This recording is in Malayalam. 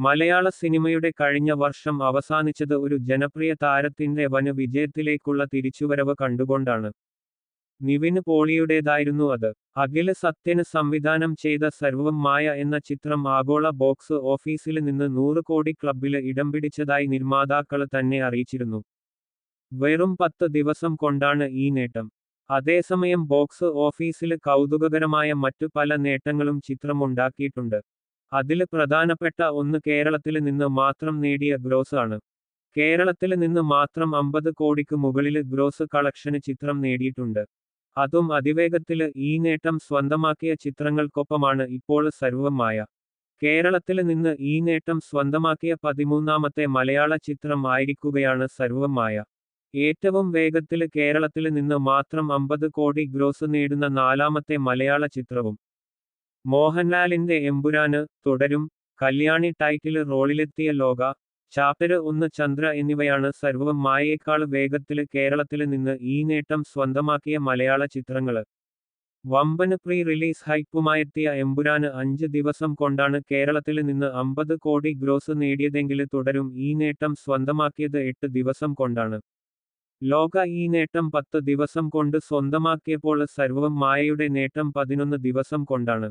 മലയാള സിനിമയുടെ കഴിഞ്ഞ വർഷം അവസാനിച്ചത് ഒരു ജനപ്രിയ താരത്തിന്റെ വന വിജയത്തിലേക്കുള്ള തിരിച്ചുവരവ് കണ്ടുകൊണ്ടാണ്. നിവിന് പോളിയുടേതായിരുന്നു അത്. അഖില സത്യന് സംവിധാനം ചെയ്ത സർവം മായ എന്ന ചിത്രം ആഗോള ബോക്സ് ഓഫീസിൽ നിന്ന് നൂറ് കോടി ക്ലബിൽ ഇടം പിടിച്ചതായി നിർമ്മാതാക്കൾ തന്നെ അറിയിച്ചിരുന്നു. വെറും പത്ത് ദിവസം കൊണ്ടാണ് ഈ നേട്ടം. അതേസമയം ബോക്സ് ഓഫീസിൽ കൗതുകകരമായ മറ്റു പല നേട്ടങ്ങളും ചിത്രമുണ്ടാക്കിയിട്ടുണ്ട് അതിൽ പ്രധാനപ്പെട്ട ഒന്ന് കേരളത്തിൽ നിന്ന് മാത്രം നേടിയ ഗ്രോസ് ആണ്. കേരളത്തിൽ നിന്ന് മാത്രം അമ്പത് കോടിക്ക് മുകളിൽ ഗ്രോസ് കളക്ഷന് ചിത്രം നേടിയിട്ടുണ്ട്. അതും അതിവേഗത്തിൽ ഈ നേട്ടം സ്വന്തമാക്കിയ ചിത്രങ്ങൾക്കൊപ്പമാണ് ഇപ്പോൾ സർവമായ. കേരളത്തിൽ നിന്ന് ഈ നേട്ടം സ്വന്തമാക്കിയ പതിമൂന്നാമത്തെ മലയാള ചിത്രം ആയിരിക്കുകയാണ് സർവമായ. ഏറ്റവും വേഗത്തിൽ കേരളത്തിൽ നിന്ന് മാത്രം അമ്പത് കോടി ഗ്രോസ് നേടുന്ന നാലാമത്തെ മലയാള ചിത്രവും. മോഹൻലാലിന്റെ എമ്പുരാന് തുടരും കല്യാണി ടൈറ്റിൽ റോളിലെത്തിയ ലോക ചാപ്റ്റര് ഒന്ന് ചന്ദ്ര എന്നിവയാണ് സർവം മായേക്കാൾ വേഗത്തിൽ കേരളത്തിൽ നിന്ന് ഈ നേട്ടം സ്വന്തമാക്കിയ മലയാള ചിത്രങ്ങൾ വമ്പന് പ്രീ റിലീസ് ഹൈപ്പുമായെത്തിയ എമ്പുരാന് അഞ്ച് ദിവസം കൊണ്ടാണ് കേരളത്തിൽ നിന്ന് അമ്പത് കോടി ഗ്രോസ് നേടിയതെങ്കിൽ തുടരും ഈ നേട്ടം സ്വന്തമാക്കിയത് എട്ട് ദിവസം കൊണ്ടാണ്. ലോക ഈ നേട്ടം പത്ത് ദിവസം കൊണ്ട് സ്വന്തമാക്കിയപ്പോൾ സർവം മായയുടെ നേട്ടം പതിനൊന്ന് ദിവസം കൊണ്ടാണ്.